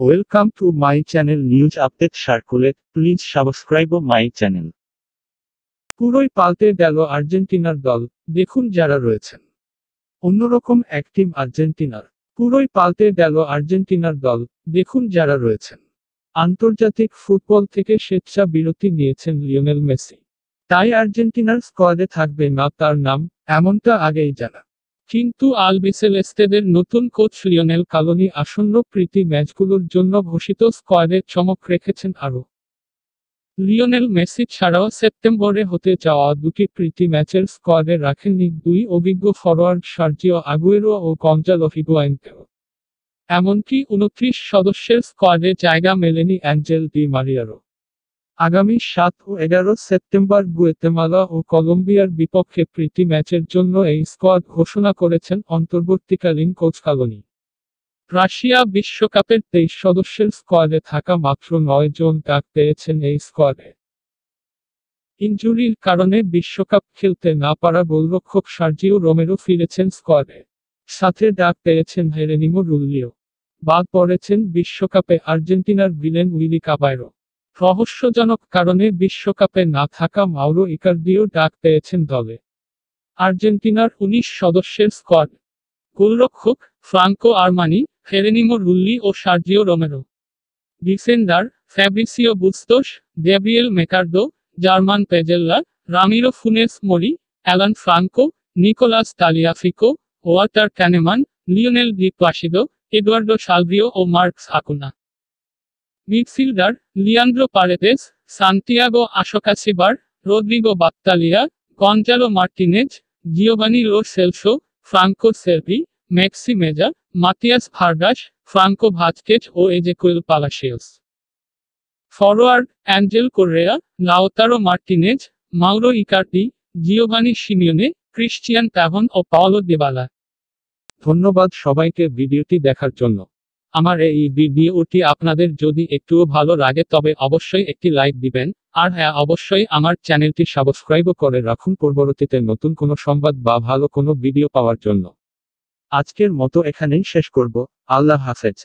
Welcome to my channel, News Update Circulate. Please subscribe my channel পুরোই পাল্টে গেল আর্জেন্টিনার দল। দেখুন যারা রয়েছেন। অন্যরকম এক টিম আর্জেন্টিনার। পুরোই পাল্টে গেল আর্জেন্টিনার দল। দেখুন যারা রয়েছেন। আন্তর্জাতিক ফুটবল থেকে স্বেচ্ছা বিরতি নিয়েছেন লিওনেল মেসি। তাই আর্জেন্টিনার স্কোয়াডে থাকবে না তার নাম, এমনটা আগেই জানা। কিন্তু আলবিসেলেস্তেদের নতুন কোচ লিওনেল কালোনি আসন্ন প্রীতি ম্যাচগুলোর জন্য ঘোষিত স্কোয়াডে চমক রেখেছেন আরও। লিওনেল মেসি ছাড়াও সেপ্টেম্বরে হতে যাওয়া দুটি প্রীতি ম্যাচের স্কোয়াডে রাখেননি দুই অভিজ্ঞ ফরোয়ার্ড সার্জিও আগুয়েরো ও গঞ্জালো হিগুয়াইনকেও এমনকি উনত্রিশ সদস্যের স্কোয়াডে জায়গা মেলেনি অ্যাঞ্জেল ডি মারিয়ারও। আগামী সাত ও এগারো সেপ্টেম্বর গুয়েতেমালা ও কলম্বিয়ার বিপক্ষে প্রীতি ম্যাচের জন্য এই স্কোয়াড ঘোষণা করেছেন অন্তর্বর্তীকালীন কোচ কালোনি। রাশিয়া বিশ্বকাপের তেইশ সদস্যের স্কোয়াডে থাকা মাত্র নয় জন ডাক পেয়েছেন এই স্কোয়াডে। ইনজুরির কারণে বিশ্বকাপ খেলতে না পারা গোলরক্ষক সার্জিও রোমেরো ফিরেছেন স্কোয়াডে। সাথে ডাক পেয়েছেন হেরেনিমো রুল্লিও বাদ পড়েছেন বিশ্বকাপে আর্জেন্টিনার ভিলেন উইলি কাবায়রো। রহস্যজনক কারণে বিশ্বকাপে না থাকা মাউরো ইকার্দিও ডাক পেয়েছেন দলে। আর্জেন্টিনার উনিশ সদস্যের স্কোয়াড। গোলরক্ষক ফ্রাঙ্কো আরমানি ফেরেনিমো রুল্লি ও Sergio Romero. Defender Fabricio Bustos Gabriel Mercado, German Pezzella, Ramiro Funes Mori, Alan Franco, Nicolas Tagliafico Walter Kannemann, Leonel Di Placido Eduardo Salvio ও Marcos Acuna. Midfielder Leandro Paredes Santiago Ascacibar Rodrigo Battaglia, Gonzalo Martinez Giovani Lo Celso, Franco Cervi Maxi Meza, Matias Vargas, Franco Vazquez ও Ezequiel Palacios. Forward Angel Correa, Lautaro Martinez, Mauro Icardi Giovanni Simeone, Cristian Pavon ও Paulo Dybala. ধন্যবাদ সবাইকে ভিডিওটি দেখার জন্য। আমার এই ভিডিওটি আপনাদের যদি একটুও ভালো লাগে তবে অবশ্যই একটি লাইক দিবেন। আর হ্যাঁ অবশ্যই আমার চ্যানেলটি সাবস্ক্রাইবও করে রাখুন পরবর্তীতে নতুন কোনো সংবাদ বা ভালো কোনো ভিডিও পাওয়ার জন্য। আজকের মতো এখানেই শেষ করব। আল্লাহ হাফেজ।